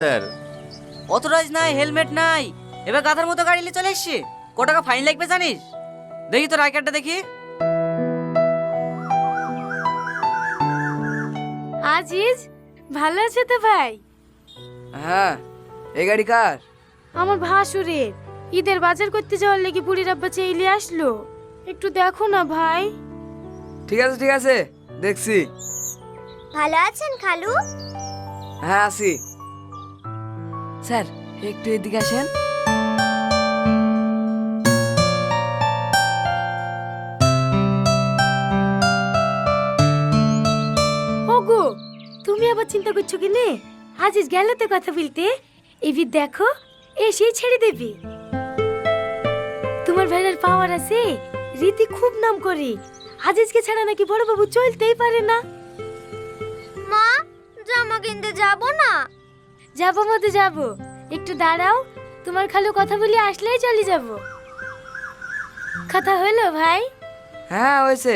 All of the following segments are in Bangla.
স্যার। অথরাইজ নাই হেলমেট নাই। এবার গাধার মতো গাড়ি নিয়ে চলে এসছি। ক টাকা ফাইন লাগবে জানিস? দেখি তোর আই কার্ডটা দেখি। আজিজ ভালো আছে তো ভাই? হ্যাঁ এই গাড়ি কার? আমার ভাসুরের। ঈদের বাজার করতে যাওয়ার লেগে বুড়ির আব্বা চেইলে আসলো। একটু দেখো না ভাই। ঠিক আছে ঠিক আছে দেখছি। ভালো আছেন খালু? হ্যাঁ আসি স্যার একটু এদিকে আসেন। ওগো তুমি আবার চিন্তা করছ কি নে আজিজ গেল তো কথা বলতে। এবার দেখো এসেই ছেড়ে দেবে। তোমার ভাইয়ের পাওয়ার আছে রীতি খুব নাম করে। আজিজকে ছাড়া নাকি বড় বাবু চলতেই পারে না। মা জামা কিনতে যাব না? যাব মতো যাব। একটু দাঁড়াও তোমার খালু কথা বলি আসলেই চলে যাব। কথা হলো ভাই? হ্যাঁ হয়েছে।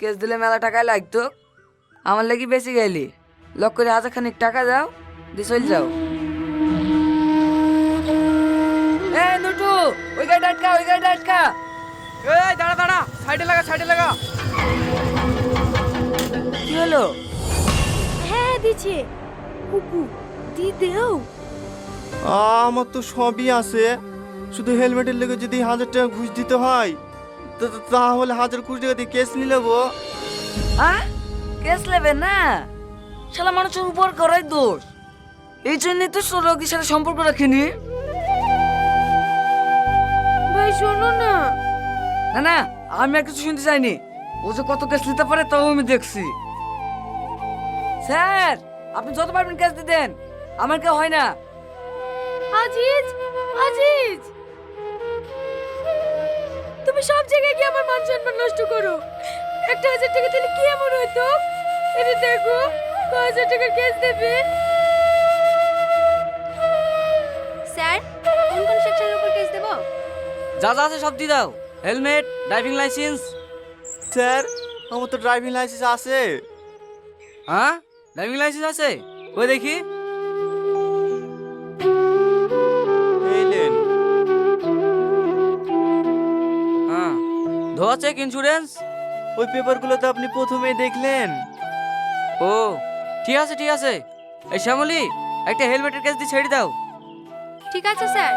কেস দিলে মেলা টাকায় লাগতো। আমার লাগি বেশি গেলি লক করে হাজার খানিক টাকা দাও দিয়ে চল যাও। এ নুটু ওই আটকা ওই আটকা। এই দাঁড়া দাঁড়া সাইডে লাগা সাইডে লাগা। কি হলো? হ্যাঁ দিছে কুকু দি দেও। আমার তো সবই আছে। শুধু হেলমেটের লেগে যদি হাজার টাকা ঘুষ দিতে হয় তাহলে হাজার কুড়ি টাকা দিয়ে কেস নিয়ে নেব। আহ? কেস নেবে না? শালা মানুষের উপর করাই দোষ। এই জন্যই তো রোগীর সাথে সম্পর্ক রাখিনি। ভাই শোনো না। না না আমি আর কিছু শুনতে চাইনি। ও যে কত কেস নিতে পারে তাও আমি দেখছি। স্যার আপনি যত পারবেন কেস দিতেন। আমার কেউ হয় না। আজিজ আজিজ। তুমি সব জায়গায় গিয়ে আমার মান সম্মান নষ্ট করো। একটা হাজার টাকা দিলে কি এমন হতো এটা দেখো ক হাজার টাকার কেস দেবে? স্যার কোন কোন সেকশনের উপর কেস দেব? যা যা আছে সব দিয়ে দাও। Helmet driving licence. স্যার আমার তো ড্রাইভিং লাইসেন্স আছে। হ্যাঁ? ড্রাইভিং লাইসেন্স আছে? ওই দেখি। ধোয়া চেক ইন্স্যুরেন্স ওই পেপারগুলো তো আপনি প্রথমেই দেখলেন। ও ঠিক আছে ঠিক আছে। এই শ্যামলি একটা হেলমেটের কাছ দিয়ে ছেড়ে দাও। ঠিক আছে স্যার।